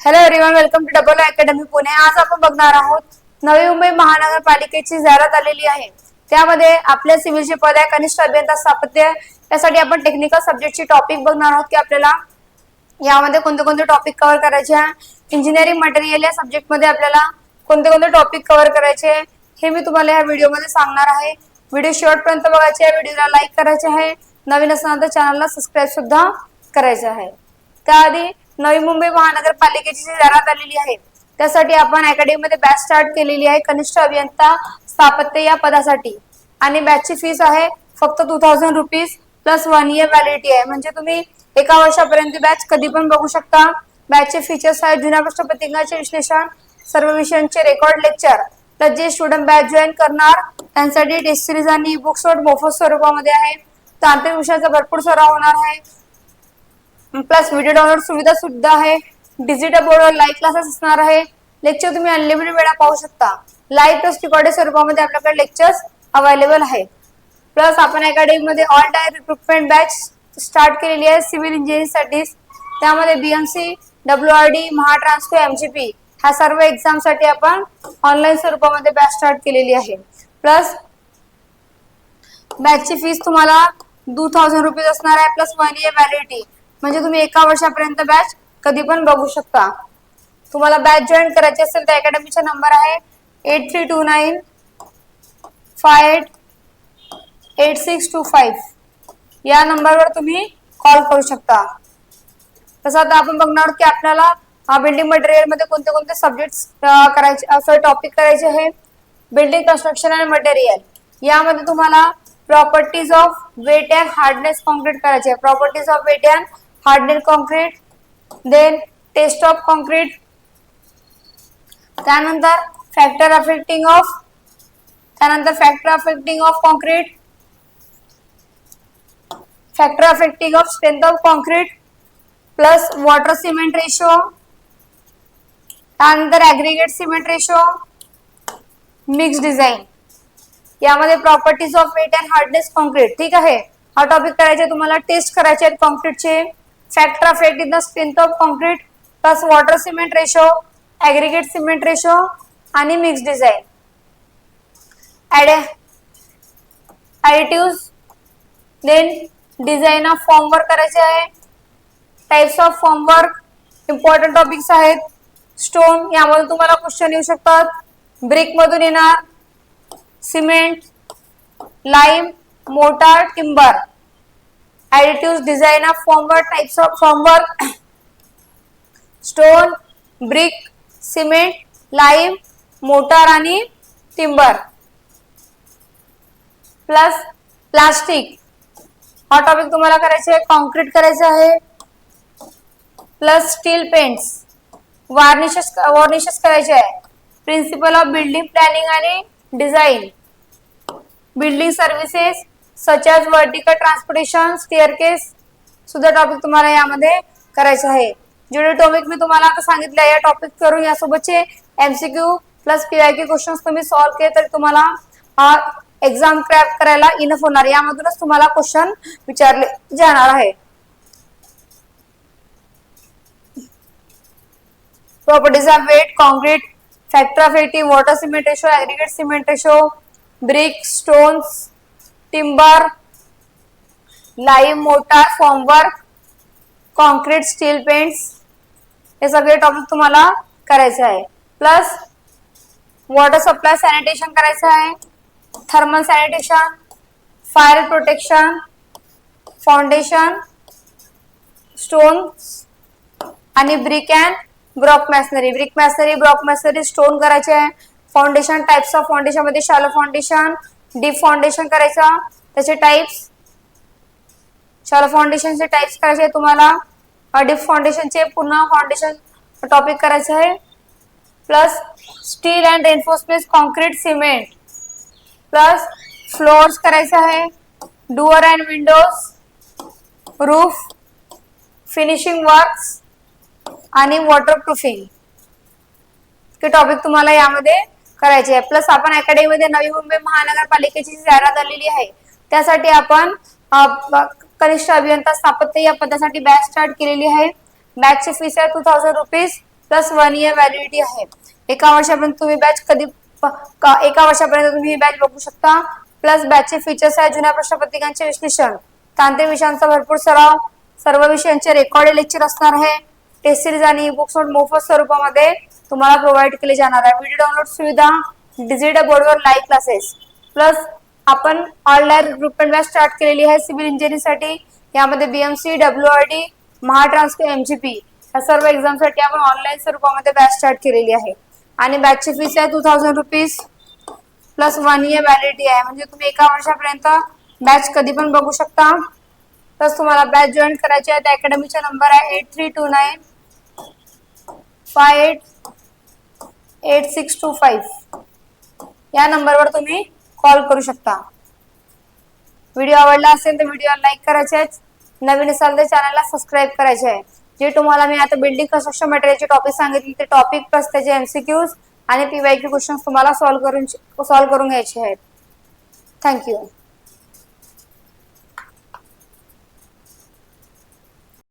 Hello everyone welcome to double academy Pune आज आपण बघणार आहोत नवी मुंबई महानगरपालिकेची जाहिरात आलेली आहे. त्यामध्ये आपल्या सिव्हिलचे पद आहे कनिष्ठ अभियंता स्थापत्य त्यासाठी आपण टेक्निकल सब्जेक्टची टॉपिक बघणार आहोत की आपल्याला यामध्ये कोणते कोणते टॉपिक कव्हर करायचे आहे. इंजिनिअरिंग मटेरियल या सब्जेक्टमध्ये आपल्याला कोणते कोणते टॉपिक कव्हर करायचे आहे हे मी तुम्हाला या व्हिडिओमध्ये सांगणार आहे. व्हिडिओ शेवटपर्यंत बघायचे आहे व्हिडिओला लाईक करायचे आहे. नवीन असणार तर चॅनलला सबस्क्राईब सुद्धा करायचं आहे. त्याआधी नवी मुंबई महानगरपालिकेची जी जाहिरात आलेली आहे त्यासाठी आपण अकॅडमीमध्ये बॅच स्टार्ट केलेली आहे कनिष्ठ अभियंता स्थापत्य या पदासाठी. आणि बॅचची फीस आहे फक्त two thousand rupees plus one year validity आहे. म्हणजे तुम्ही एका वर्षापर्यंत बॅच कधी पण बघू शकता. बॅचचे फीचर्स आहेत जुन्या प्रश्नपत्रिकांचे विश्लेषण सर्व विषयांचे रेकॉर्ड लेक्चर तर जे स्टुडंट बॅच जॉईन करणार त्यांसाठी टेस्ट सिरीज आणि बुक्स मोफत स्वरूपामध्ये आहे. तांत्रिक विषयाचा भरपूर सराव होणार आहे. प्लस व्हिडिओ डाउनलोड सुविधा सुद्धा आहे. डिजिटल बोर्डवर लाईव्ह क्लासेस असणार आहे. लेक्चर तुम्ही अनलिमिटेड वेळा पाहू शकता. लाईव्ह प्लस रेकॉर्डेड स्वरूपामध्ये आपल्याकडे लेक्चर्स अवेलेबल आहेत प्लस आपण अकॅडमीमध्ये all tier recruitment batch start केलेली आहे सिव्हिल इंजिनिअरिंगसाठी. त्यामध्ये BMC W R D Mahatransco MGP ह्या सर्व एक्झामसाठी आपण ऑनलाईन स्वरूपामध्ये बॅच स्टार्ट केलेली आहे. प्लस बॅचची फीस तुम्हाला टू थाउजंड रुपीज असणार आहे. प्लस वन इयर व्हॅलिडिटी म्हणजे तुम्ही एका वर्षापर्यंत बॅच कधी पण बघू शकता. तुम्हाला बॅच जॉईन करायची असेल तर अकॅडमीचा नंबर आहे eight three two nine five eight eight six two five या नंबरवर तुम्ही कॉल करू शकता. तसं आता आपण बघणार आहोत की आपल्याला बिल्डिंग मटेरियलमध्ये कोणते कोणते सब्जेक्ट करायचे असं टॉपिक करायचे आहे. बिल्डिंग कन्स्ट्रक्शन अँड मटेरियल यामध्ये तुम्हाला properties of wet and hardness concrete करायचे आहे. Properties of wet and hardness concrete then test of concrete त्यानंतर फॅक्टर अफेक्टिंग ऑफ त्यानंतर factor affecting of concrete factor affecting of strength of concrete plus water cement ratio त्यानंतर aggregate cement ratio mix design यामध्ये properties of wet and hardness concrete ठीक आहे? हा topic करायचे तुम्हाला test करायचे आहेत कॉन्क्रीटचे factor of wet in the strength of concrete plus water cement ratio aggregate cement ratio आणि mix design additive then design of formwork करायचे आहे. Types of formwork important topics आहेत. स्टोन यामध्ये तुम्हाला क्वेश्चन येऊ शकतात. ब्रिक मधून येणार. Cement lime mortar timber additives design of formwork types types of stone brick stone brick cement lime mortar आणि टिंबर प्लस प्लास्टिक हा टॉपिक तुम्हाला करायचा आहे कॉन्क्रीट करायचं आहे. Plus steel paints varnishes varnishes करायचे आहे. प्रिन्सिपल ऑफ बिल्डिंग प्लॅनिंग आणि design building services such as vertical transportation staircase सुद्धा टॉपिक तुम्हाला यामध्ये करायचे आहे. जेवढे टॉपिक मी तुम्हाला आता सांगितले या टॉपिक करून यासोबतचे एमसीक्यू प्लस पीआयक्यू क्वेश्चन तुम्ही सॉल्व्ह केले तर तुम्हाला एक्झाम क्रॅप करायला इनफ होणार. यामधूनच तुम्हाला क्वेश्चन विचारले जाणार आहे. Properties of wet concrete factor of eighty water cement ratio aggregate cement ratio brick stones timber lime mortar formwork concrete steel paints हे सगळे टॉपिक तुम्हाला करायचे आहे. प्लस वॉटर सप्लाय सॅनिटेशन करायचं आहे. Thermal sanitation fire protection foundation stones आणि brick and block masonry brick masonry block masonry stone करायचे आहे. फाउंडेशन टाइप्स ऑफ फाउंडेशनमध्ये शालो फाउंडेशन डीप फाउंडेशन करायचं. त्याचे टाइप्स शालो फाउंडेशनचे टाइप्स करायचे तुम्हाला. डीप फाउंडेशनचे पूर्ण फाउंडेशन टॉपिक करायचं आहे. Plus steel and enforcement concrete cement plus floors करायचं आहे. Door and windows roof finishing works आणि वॉटरप्रूफिंग हे टॉपिक तुम्हाला यामध्ये करायचे आहे. प्लस आपण अकॅडमीमध्ये नवी मुंबई महानगरपालिकेची जाहिरात आलेली आहे त्यासाठी आपण कनिष्ठ अभियंता स्थापत्य या पदासाठी बॅच स्टार्ट केलेली आहे. बॅचची फीस आहे two thousand rupees plus one year validity आहे. एका वर्षापर्यंत तुम्ही बॅच कधी एका वर्षापर्यंत तुम्ही ही बॅच बघू शकता. प्लस बॅचचे फीचर्स आहे जुन्या प्रश्नपत्रिकांचे विश्लेषण. तांत्रिक विषयांचा भरपूर सराव सर्व विषयांचे रेकॉर्डेड लेक्चर असणार आहे. टेस्ट सिरीज आणि बुक्स मोफत स्वरूपामध्ये तुम्हाला प्रोव्हाइड केले जाणार आहे. व्हिडिओ डाउनलोड सुविधा डिजिटल बोर्डवर लाईव्ह क्लासेस प्लस आपण ऑनलाईन रिक्रुटमेंट बॅच स्टार्ट केलेली आहे सिव्हिल इंजिनिअरिंगसाठी यामध्ये BMC W R D Mahatransco MGP या सर्व एक्झामसाठी आपण ऑनलाईन स्वरूपामध्ये बॅच स्टार्ट केलेली आहे. आणि बॅचची फीस आहे two thousand rupees plus one year validity आहे. म्हणजे तुम्ही एका वर्षापर्यंत बॅच कधी पण बघू शकता. प्लस तुम्हाला बॅच जॉईन करायची आहे. त्या अकॅडमीचा नंबर आहे eight three two nine five eight eight six two five या नंबरवर तुम्ही कॉल करू शकता. व्हिडिओ आवडला असेल तर व्हिडिओ लाईक करायचे. आहेत नवीन असाल तर चॅनलला सबस्क्राईब करायचे. आहे जे तुम्हाला मी आता बिल्डिंग कन्स्ट्रक्शन मटेरियलचे टॉपिक सांगितले ते टॉपिक प्लस त्याचे एमसीक्यूज आणि पीवायक्यू क्वेश्चन तुम्हाला सॉल्व्ह करून सॉल्व्ह करून घ्यायचे आहेत. थँक्यू